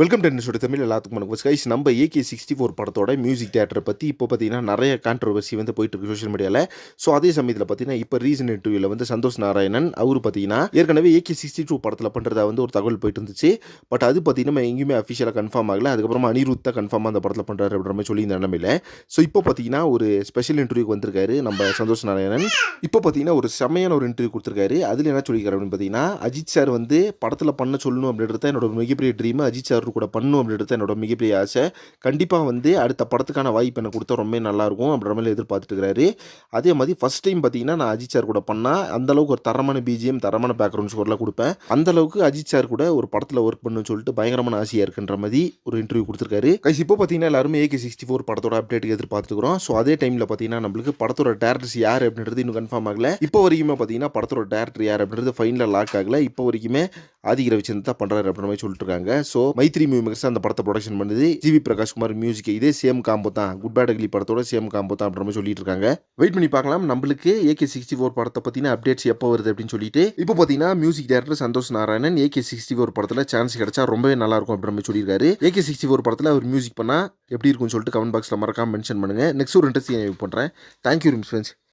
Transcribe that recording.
Welcome டென்னிஸோட Tamil எல்லாத்துக்கும் வணக்கம். Guys நம்ம ஏகே சிக்ஸ்டி ஃபோர் படத்தோட மியூசிக் தேட்டரை பற்றி இப்போ பார்த்தீங்கன்னா நிறைய கான்ட்ரவர்சி வந்து போயிட்டு இருக்கு சோஷியல் மீடியாவில் ஸோ அதே சமயத்தில் பார்த்தீங்கன்னா இப்போ ரீசன் இன்டர்வியூவில் வந்து சந்தோஷ் நாராயணன் அவர் பார்த்தீங்கன்னா ஏற்கனவே ஏகே சிக்ஸ்டி டூ படத்தில் பண்ணுறதா வந்து ஒரு தகவல் போயிட்டு இருந்துச்சு. பட் அது பார்த்தீங்கன்னா எங்கேயுமே அஃபிஷியலாக கன்ஃபார்ம் ஆகல. அதுக்கப்புறமா அனிருத் தான் கன்ஃபார்மாக அந்த படத்தில் பண்ணுறாரு அப்படின்ற மாதிரி சொல்லி இந்த நிலமையில. ஸோ இப்போ பார்த்தீங்கன்னா ஒரு ஸ்பெஷல் இன்டர்வியூக்கு வந்திருக்காரு நம்ம சந்தோஷ் நாராயணன். இப்போ பார்த்தீங்கன்னா ஒரு செமையான ஒரு இன்டர்வியூ கொடுத்துருக்காரு. அதில் என்ன சொல்லியிருக்காரு அப்படின்னு பார்த்தீங்கன்னா அஜித் சார் வந்து படத்தில் பண்ண சொல்லணும் அப்படின்றது தான் என்னோட மிகப்பெரிய ட்ரீம் அஜித் சார் கூட பண்ணும் அப்படின்றது என்னோட மிகப்பெரிய ஆசை. கண்டிப்பாக வந்து அடுத்த படத்துக்கான வாய்ப்பு எனக்கு கொடுத்தா ரொம்ப நல்லாயிருக்கும் அப்படின்ற மாதிரி எதிர்பார்த்துட்டு இருக்கிறாரு அதே மாதிரி ஃபஸ்ட் டைம் பார்த்தீங்கன்னா நான் அஜித் சார் கூட பண்ணால் அந்த அளவுக்கு ஒரு தரமான பிஜிஎம் தரமான பேக்ரவுண்ட் ஸ்கோர்லாம் கொடுப்பேன். அந்த அளவுக்கு அஜித் சார் கூட ஒரு படத்தில் ஒர்க் பண்ணுன்னு சொல்லிட்டு பயங்கரமான ஆசையாக இருக்குன்ற மாதிரி ஒரு இன்டர்வியூ கொடுத்துருக்காரு. கைஸ் இப்போ பார்த்தீங்கன்னா எல்லாருமே ஏகே சிக்ஸ்டி ஃபோர் படத்தோட அப்டேட் எதிர்பார்த்துக்கிறோம் ஸோ அதே டைமில் பார்த்தீங்கன்னா நம்மளுக்கு படத்தோட டேரக்டர்ஸ் யார் அப்படின்றது இன்னும் கன்ஃபார்ம் ஆகல. இப்போ வரைக்குமே பார்த்தீங்கன்னா படத்தோட டேரக்டர் யார் அப்படின்றது ஃபைனலாக லாக் ஆகல. இப்போ வரைக்குமே ஆதிக ரவிச்சந்த் தான் பண்ணுறாரு அப்படின்ற மாதிரி சொல்லிட்டு இருக்காங்க ஸோ மைத்ரி மியூமிக்ஸ் அந்த படத்தை ப்ரொடக்ஷன் பண்ணுது. ஜிவி பிரகாஷ் குமார் மியூசிக் இதே சேம் காம்போ தான். குட் பேட் அக்லி படத்தோட சேம் காம்போ தான் அப்படின்ற மாதிரி சொல்லிட்டு இருக்காங்க. வெயிட் பண்ணி பார்க்கலாம். நம்மளுக்கு ஏகே சிக்ஸ்டி ஃபோர் படத்தை பற்றின அப்டேட்ஸ் எப்போ வருது அப்படின்னு சொல்லிட்டு. இப்போ பார்த்தீங்கன்னா music director Santhosh Narayanan AK sixty four படத்தில் சான்ஸ் கிடைச்சா ரொம்பவே நல்லா இருக்கும் அப்படின்ற மாதிரி சொல்லியிருக்காரு. ஏகே சிக்ஸ்டி ஃபோர் படத்தில் அவர் மியூசிக் பண்ணால் எப்படி இருக்கும்னு சொல்லிட்டு கமெண்ட் பாக்ஸில் மறக்காம மென்ஷன் பண்ணுங்க. நெக்ஸ்ட் ஒரு இன்ட்ரெஸ்டிங் பண்ணுறேன் தேங்க்யூ ஃப்ரெண்ட்ஸ்